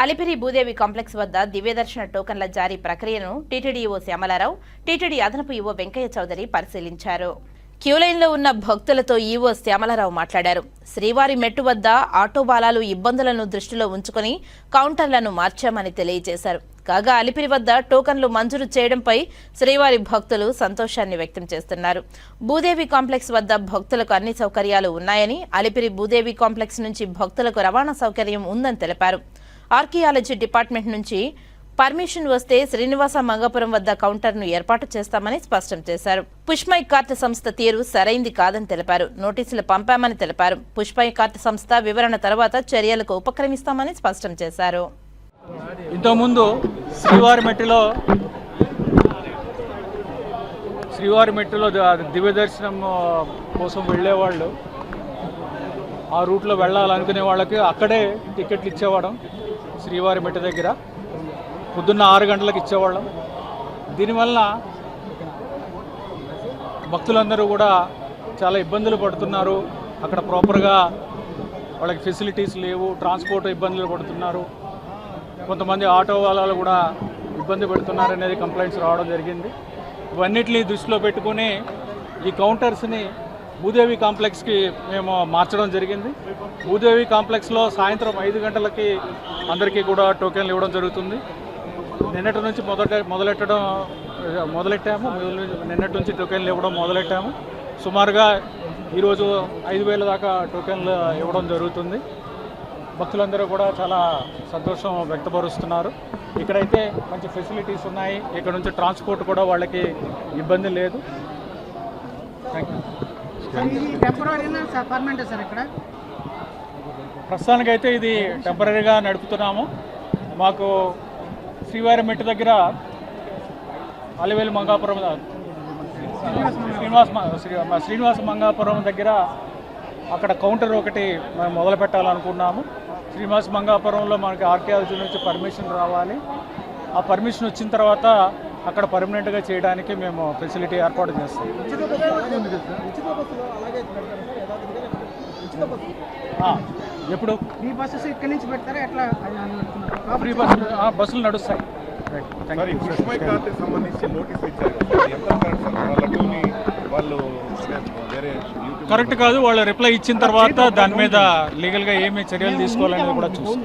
Alipiri Bhudevi complex వద్ద దివ్యదర్శన టోకన్ల జారీ ప్రక్రియను టీటీడీ ఈవో శ్యామలారావు టీటీడీ అదనపు ఈవో వెంకయ్య చౌదరి పరిశీలించారు. క్యూలైన్లో ఉన్న భక్తులతో ఈవో శ్యామలారావు మాట్లాడారు. శ్రీవారి మెట్టు వద్ద ఆటో బాలాలు ఇబ్బందులను దృష్టిలో ఉంచుకొని కౌంటర్లను మార్చామని తెలియజేశారు. కాగా అలిపిరి వద్ద టోకన్లు మంజూరు చేయడంపై శ్రీవారి భక్తులు సంతోషాన్ని వ్యక్తం చేస్తున్నారు. భూదేవి కాంప్లెక్స్ వద్ద భక్తులకు అన్ని సౌకర్యాలు ఉన్నాయని అలిపిరి భూదేవి కాంప్లెక్స్ నుంచి భక్తులకు రవాణా సౌకర్యం ఉందని తెలిపారు. ఆర్కియాలజీ డిపార్ట్మెంట్ నుంచి పర్మిషన్ వస్తే శ్రీనివాస మంగాపురం వద్ద కౌంటర్ను ఏర్పాటు చేస్తామని స్పష్టం చేశారు. పుష్పై కార్ట్ సంస్థ తీరు సరైంది కాదని తెలిపారు. నోటీసులు పంపామని తెలిపారు. పుష్పై కార్ట్ సంస్థ వివరణ తర్వాత చర్యలకు ఉపక్రమిస్తామని స్పష్టం చేశారు. ఇంతకుముందు శ్రీవారి శ్రీవారిమెట్టులో శ్రీవారి దివ్య దర్శనం కోసం వెళ్ళేవాళ్ళు. ఆ రూట్లో వెళ్ళాలనుకునే వాళ్ళకి అక్కడే టికెట్లు ఇచ్చేవాళ్ళం. శ్రీవారి మెట్టు దగ్గర పొద్దున్న ఆరు గంటలకు ఇచ్చేవాళ్ళం. దీనివల్ల భక్తులందరూ కూడా చాలా ఇబ్బందులు పడుతున్నారు. అక్కడ ప్రాపర్గా వాళ్ళకి ఫెసిలిటీస్ లేవు ట్రాన్స్పోర్ట్ ఇబ్బందులు పడుతున్నారు. కొంతమంది ఆటో వాళ్ళు కూడా ఇబ్బంది పెడుతున్నారు అనేది కంప్లైంట్స్ రావడం జరిగింది. ఇవన్నిటిని దృష్టిలో పెట్టుకుని ఈ కౌంటర్స్ని భూదేవి కాంప్లెక్స్కి మేము మార్చడం జరిగింది. భూదేవి కాంప్లెక్స్లో సాయంత్రం ఐదు గంటలకి అందరికీ కూడా టోకెన్లు ఇవ్వడం జరుగుతుంది. నిన్నటి నుంచి మొదట మొదలెట్టడం మొదలెట్టాము. నిన్నటి నుంచి టోకెన్లు ఇవ్వడం మొదలెట్టాము. సుమారుగా ఈరోజు ఐదు వేల దాకా టోకెన్లు ఇవ్వడం జరుగుతుంది. భక్తులందరూ కూడా చాలా సంతోషం వ్యక్తపరుస్తున్నారు. ఇక్కడైతే మంచి ఫెసిలిటీస్ ఉన్నాయి. ఇక్కడ నుంచి ట్రాన్స్పోర్ట్ కూడా వాళ్ళకి ఇబ్బంది లేదు. థ్యాంక్ యూ ప్రస్తుతానికైతే ఇది టెంపరీగా నడుపుతున్నాము. మాకు శ్రీవారి మెట్టు దగ్గర అలివేలు మంగాపురం శ్రీనివాస శ్రీ- శ్రీనివాస మంగాపురం దగ్గర అక్కడ కౌంటర్ ఒకటి మనం మొదలు పెట్టాలనుకున్నాము శ్రీనివాస మంగాపురంలో మనకి ఆర్కియాలజీ నుంచి పర్మిషన్ రావాలి. ఆ పర్మిషన్ వచ్చిన తర్వాత అక్కడ పర్మనెంట్గా చేయడానికి మేము ఫెసిలిటీ ఏర్పాటు చేస్తాం. ఆ, ఎప్పుడు? ఈ బస్సెస్ ఇక్కడి నుంచి పెడతారా? ఎట్లా. ఫ్రీ బస్సులు ఆ, బస్సులు నడుస్తాయి. కరెక్ట్ సార్ వాళ్ళకి వాళ్ళు వేరే యూట్యూబ్ కరెక్ట్ కాదు వాళ్ళు రిప్లై ఇచ్చిన తర్వాత దాని మీద లీగల్గా ఏమి చర్యలు తీసుకోవాలనేది కూడా చూస్తాం.